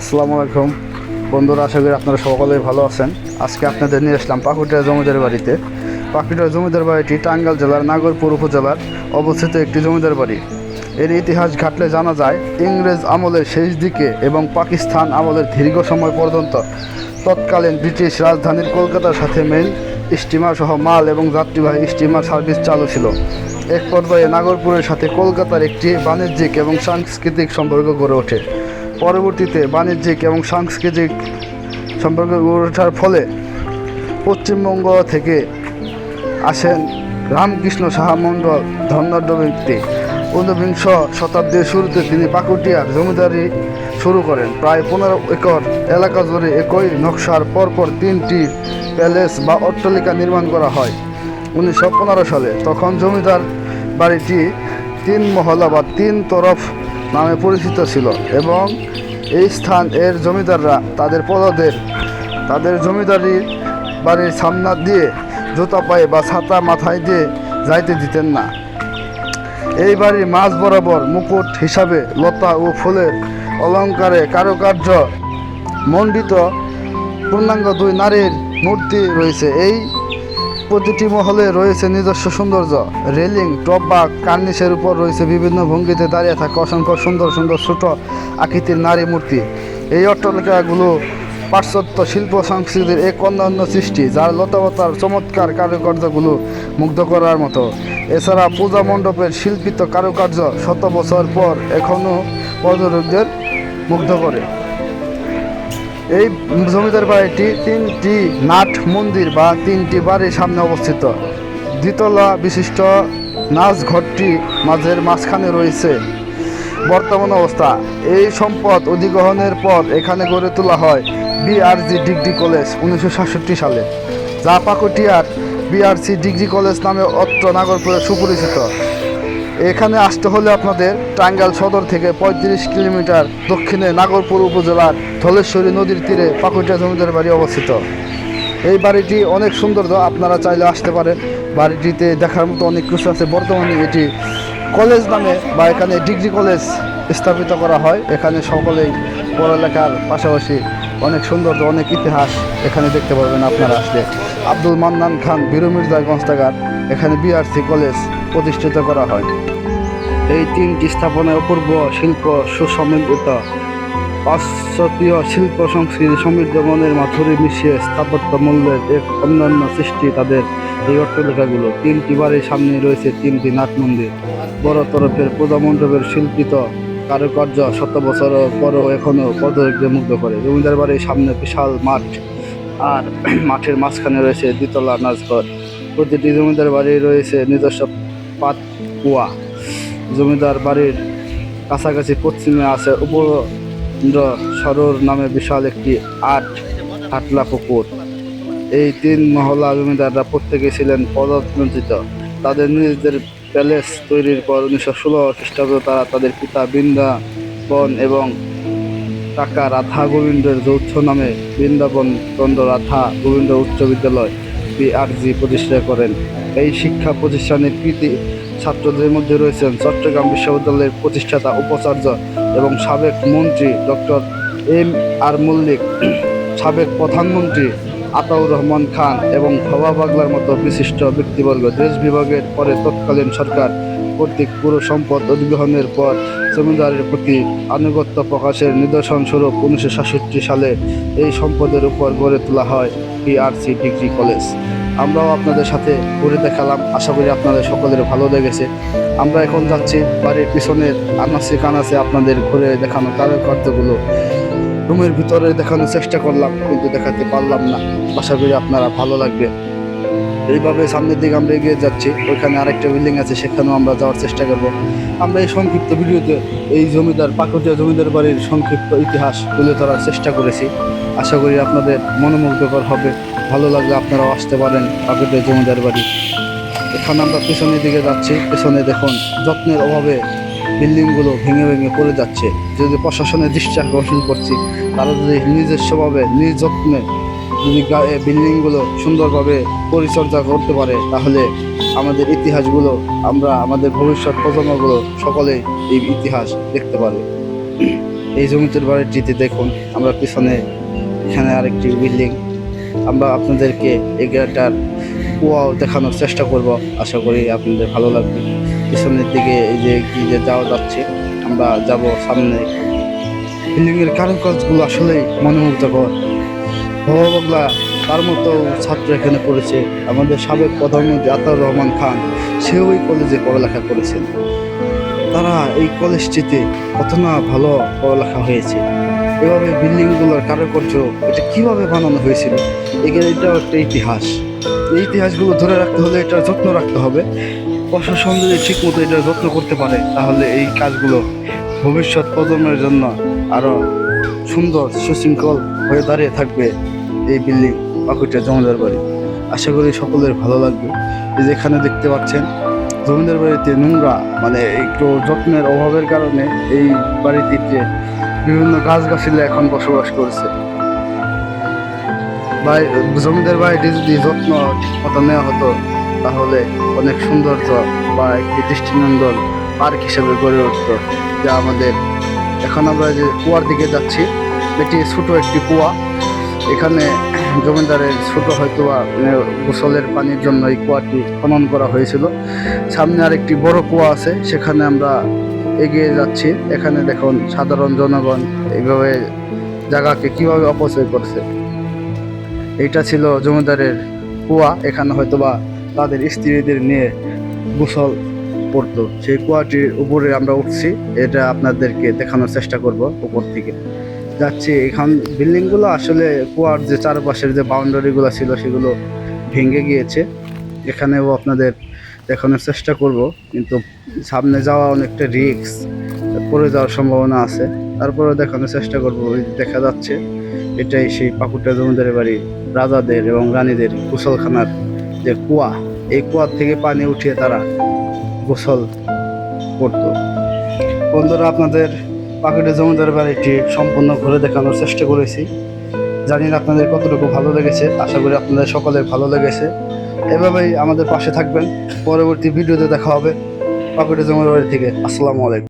আসসালামু আলাইকুম। বন্ধুরা, আশা করি আপনারা সকলেই ভালো আছেন। আজকে আপনাদের নিয়ে আসলাম পাকুটিয়া জমিদার বাড়িতে। পাকুটিয়া জমিদার বাড়িটি টাঙ্গাল জেলার নাগরপুর উপজেলার অবস্থিত একটি জমিদার বাড়ি। এর ইতিহাস ঘাটলে জানা যায়, ইংরেজ আমলের শেষ দিকে এবং পাকিস্তান আমলের দীর্ঘ সময় পর্যন্ত তৎকালীন ব্রিটিশ রাজধানীর কলকাতার সাথে মেল, স্টিমার সহ মাল এবং যাত্রীবাহী স্টিমার সার্ভিস চালু ছিল। এক পর্যায়ে নাগরপুরের সাথে কলকাতার একটি বাণিজ্যিক এবং সাংস্কৃতিক সম্পর্ক গড়ে ওঠে। পরবর্তীতে বাণিজ্যিক এবং সাংস্কৃতিক সম্পর্ক গড়ে ওঠার ফলে পশ্চিমবঙ্গ থেকে আসেন রামকৃষ্ণ সাহা মণ্ডল ধনাঢ্য ব্যক্তি। ঊনবিংশ শতাব্দীর শুরুতে তিনি পাকুটিয়ার জমিদারি শুরু করেন। প্রায় পনেরো একর এলাকা জুড়ে একই নকশার পরপর তিনটি প্যালেস বা অট্টালিকা নির্মাণ করা হয়। উনিশশো পনেরো সালে তখন জমিদার বাড়িটি তিন মহলা বা তিন তরফ নামে পরিচিত ছিল এবং এই স্থান এর জমিদাররা তাদের পদাদের, তাদের জমিদারি বাড়ির সামনা দিয়ে জুতা পায়ে বা ছাতা মাথায় দিয়ে যাইতে দিতেন না। এই বাড়ির মাঝ বরাবর মুকুট হিসাবে লতা ও ফুলের অলঙ্কারে কারুকার্য মণ্ডিত, পূর্ণাঙ্গ দুই নারীর মূর্তি রয়েছে। এই প্রতিটি মহলে রয়েছে নিজস্ব সৌন্দর্য। রেলিং, টপ বা কার্নিশের উপর রয়েছে বিভিন্ন ভঙ্গিতে দাঁড়িয়ে থাকা অসংখ্য সুন্দর সুন্দর ছোট আকৃতির নারী মূর্তি। এই অট্টালিকাগুলো পাশ্চাত্য শিল্প সংস্কৃতির এক অন্যান্য সৃষ্টি, যার লতাবতার চমৎকার কারুকার্যগুলো মুগ্ধ করার মতো। এছাড়া পূজা মণ্ডপের শিল্পিত কারুকার্য শত বছর পর এখনও পর্যটকদের মুগ্ধ করে। এই জমিদার বাড়িটি তিনটি নাট মন্দির বা তিনটি বাড়ির সামনে অবস্থিত। দ্বিতলা বিশিষ্ট নাচ ঘরটি মাঝের মাঝখানে রয়েছে। বর্তমান অবস্থা, এই সম্পদ অধিগ্রহণের পর এখানে গড়ে তোলা হয় বিআরজি ডিগ্রি কলেজ উনিশশো সাতষট্টি সালে, যা পাকুটিয়ার বিআরসি ডিগ্রি কলেজ নামে অত্র নাগরপুরে সুপরিচিত। এখানে আসতে হলে আপনাদের টাঙ্গাইল সদর থেকে পঁয়ত্রিশ কিলোমিটার দক্ষিণে নাগরপুর উপজেলার ধলেশ্বরী নদীর তীরে পাকুটিয়া জমিদার বাড়ি অবস্থিত। এই বাড়িটি অনেক সৌন্দর্য আপনারা চাইলে আসতে পারেন। বাড়িটিতে দেখার মতো অনেক কিছু আছে। বর্তমানে এটি কলেজ নামে বা এখানে ডিগ্রি কলেজ স্থাপিত করা হয়। এখানে সকলেই পড়ালেখার পাশাপাশি অনেক সৌন্দর্য অনেক ইতিহাস এখানে দেখতে পারবেন আপনারা আসলে। আব্দুল মান্নান খান বীরু মির্জা গঞ্জটাগার এখানে বিআরসি কলেজ প্রতিষ্ঠিত করা হয়। এই তিনটি স্থাপনায় অপূর্ব শিল্প সুসমৃদ্ধ। পাশ্চাতীয় শিল্প সংস্কৃতি সমৃদ্ধ মনের মাধুরী মিশিয়ে স্থাপত্য মূল্যের এক অন্যান্য সৃষ্টি তাদের এই অট্টালিকাগুলো তিনটি বাড়ির সামনে রয়েছে তিনটি নাট মন্দির। বড় তরফের পূজা মণ্ডপের শিল্পিত কারুকার্য শত বছর পরও এখনও পদরেখে মুগ্ধ করে। জমিদার বাড়ির সামনে বিশাল মাঠ আর মাঠের মাঝখানে রয়েছে দ্বিতলা নাচঘর। প্রতিটি জমিদার বাড়ি রয়েছে নিজস্ব পাত কুয়া জমিদার বাড়ির কাছাকাছি পশ্চিমে আছে উপেন্দ্র সরোর নামে বিশাল একটি আট হাটলা পুকুর। এই তিন মহলা জমিদাররা প্রত্যেকে ছিলেন পদোন্নতিত। তাদের নিজেদের প্যালেস তৈরির পর উনিশশো ষোলো খ্রিস্টাব্দে তারা তাদের পিতা বৃন্দাবন এবং কাকা রাধা গোবিন্দের যৌথ নামে বৃন্দাবন চন্দ্র রাধা গোবিন্দ উচ্চ বিদ্যালয় বিআরজি প্রতিষ্ঠা করেন। এই শিক্ষা প্রতিষ্ঠানের কৃতি ছাত্রদের মধ্যে রয়েছেন চট্টগ্রাম বিশ্ববিদ্যালয়ের প্রতিষ্ঠাতা উপাচার্য এবং সাবেক মন্ত্রী ডক্টর এম আর মল্লিক, সাবেক প্রধানমন্ত্রী আতাউর রহমান খান এবং ভবা বাগলার মতো বিশিষ্ট ব্যক্তিবর্গ। দেশ বিভাগের পরে তৎকালীন সরকার কর্তৃক পুরো সম্পদ অধিগ্রহণের পর জমিদারের প্রতি আনুগত্য প্রকাশের নিদর্শন স্বরূপ উনিশশো সালে এই সম্পদের উপর গড়ে তোলা হয় পিআরসি ডিগ্রি কলেজ। আমরাও আপনাদের সাথে ঘুরে দেখালাম। আশা করি আপনাদের সকলের ভালো লেগেছে। আমরা এখন যাচ্ছি বাড়ির পিছনের আনাচে কানাচে আপনাদের ঘুরে দেখানো কারুকার্যগুলো রুমের ভিতরে দেখানোর চেষ্টা করলাম, কিন্তু দেখাতে পারলাম না। আশা করি আপনারা ভালো লাগবে। এইভাবে সামনের দিকে আমরা এগিয়ে যাচ্ছি। ওইখানে আরেকটা বিল্ডিং আছে, সেখানেও আমরা যাওয়ার চেষ্টা করব। আমরা এই সংক্ষিপ্ত ভিডিওতে এই জমিদার, পাকুটিয়া জমিদার বাড়ির সংক্ষিপ্ত ইতিহাস তুলে ধরার চেষ্টা করেছি। আশা করি আপনাদের মনোমুগ্ধকর হবে। ভালো লাগলে আপনারাও আসতে পারেন পাকুটিয়া জমিদার বাড়ি। এখানে আমরা পেছনের দিকে যাচ্ছি, পেছনে দেখুন যত্নের অভাবে বিল্ডিংগুলো ভেঙে ভেঙে পড়ে যাচ্ছে। যদি প্রশাসনের দৃষ্টি আকর্ষণ করছি, তারা যদি নিজস্বভাবে নিজ যত্নে যদি বিল্ডিংগুলো সুন্দরভাবে পরিচর্যা করতে পারে, তাহলে আমাদের ইতিহাসগুলো, আমরা আমাদের ভবিষ্যৎ প্রজন্মগুলো সকলেই এই ইতিহাস দেখতে পারবে এই জমিদার বাড়িটিতে দেখুন, আমরা পিছনে এখানে আরেকটি বিল্ডিং আমরা আপনাদেরকে এই এগারোটার কুয়াও দেখানোর চেষ্টা করব। আশা করি আপনাদের ভালো লাগবে। পিছনের দিকে এই যে কি যে যাওয়া যাচ্ছে, আমরা যাব সামনে। বিল্ডিংয়ের কারুকাজগুলো আসলেই মনোমুগ্ধকর। ভগবাগলা তার মতো ছাত্র এখানে পড়েছে। আমাদের সাবেক প্রধানমন্ত্রী আতাউর রহমান খান, সেও এই কলেজে পড়ালেখা করেছেন। তারা এই কলেজটিতে কত না ভালো পড়ালেখা হয়েছে। এভাবে বিল্ডিংগুলোর কারুকার্য এটা কীভাবে বানানো হয়েছিল? এখানে এটাও একটা ইতিহাস। এই ইতিহাসগুলো ধরে রাখতে হলে এটার যত্ন রাখতে হবে। প্রশাসন যদি ঠিক মতো এটার যত্ন করতে পারে, তাহলে এই কাজগুলো ভবিষ্যৎ প্রজন্মের জন্য আরও সুন্দর, সুশৃঙ্খল হয়ে দাঁড়িয়ে থাকবে এই বিল্ডিং পাকুটিয়া জমিদার বাড়ি। আশা করি সকলের ভালো লাগবে। এই যে এখানে দেখতে পাচ্ছেন, জমিদার বাড়িতে নোংরা মানে একটু যত্নের অভাবের কারণে এই বাড়িটিতে বিভিন্ন গাছগাছালি এখন বসবাস করছে। বা জমিদার বাড়িটি যদি যত্ন মতো নেওয়া হতো, তাহলে অনেক সৌন্দর্য বা একটি দৃষ্টিনন্দন পার্ক হিসেবে গড়ে উঠতো, যা আমাদের এখন আমরা যে কুয়ার দিকে যাচ্ছি, এটি ছোটো একটি কুয়া। এখানে জমিদারের ছোট হয়তো মানে গোসলের পানির জন্য এই কুয়াটি খনন করা হয়েছিল। সামনে আরেকটি বড় কুয়া আছে, সেখানে আমরা এগিয়ে যাচ্ছি। এখানে দেখুন সাধারণ জনগণ এইভাবে জায়গাকে কীভাবে অপচয় করছে। এইটা ছিল জমিদারের কুয়া। এখানে হয়তো বা তাদের স্ত্রীদের নিয়ে গোসল পড়তো। সেই কুয়াটির উপরে আমরা উঠছি। এটা আপনাদেরকে দেখানোর চেষ্টা করব উপর থেকে। যাচ্ছি এখান বিল্ডিংগুলো আসলে কুয়ার যে চারপাশের যে বাউন্ডারিগুলো ছিল সেগুলো ভেঙে গিয়েছে। এখানেও আপনাদের দেখানোর চেষ্টা করব। কিন্তু সামনে যাওয়া অনেকটা রিস্ক। পড়ে যাওয়ার সম্ভাবনা আছে। তারপরেও দেখানোর চেষ্টা করব দেখা যাচ্ছে, এটাই সেই পাকুটা জমিদারের বাড়ি, রাজাদের এবং রানীদের গোসলখানার যে কুয়া, এই কুয়ার থেকে পানি উঠিয়ে তারা গোসল করতো। বন্ধুরা, আপনাদের পাকুটে জমিদারের বাড়িটি সম্পূর্ণ ঘুরে দেখানোর চেষ্টা করেছি। জানি না আপনাদের কতটুকু ভালো লেগেছে, আশা করি আপনাদের সকলের ভালো লেগেছে। এভাবেই আমাদের পাশে থাকবেন, পরবর্তী ভিডিওতে দেখা হবে পাকুটে জমিদার বাড়ি থেকে। আসসালামু আলাইকুম।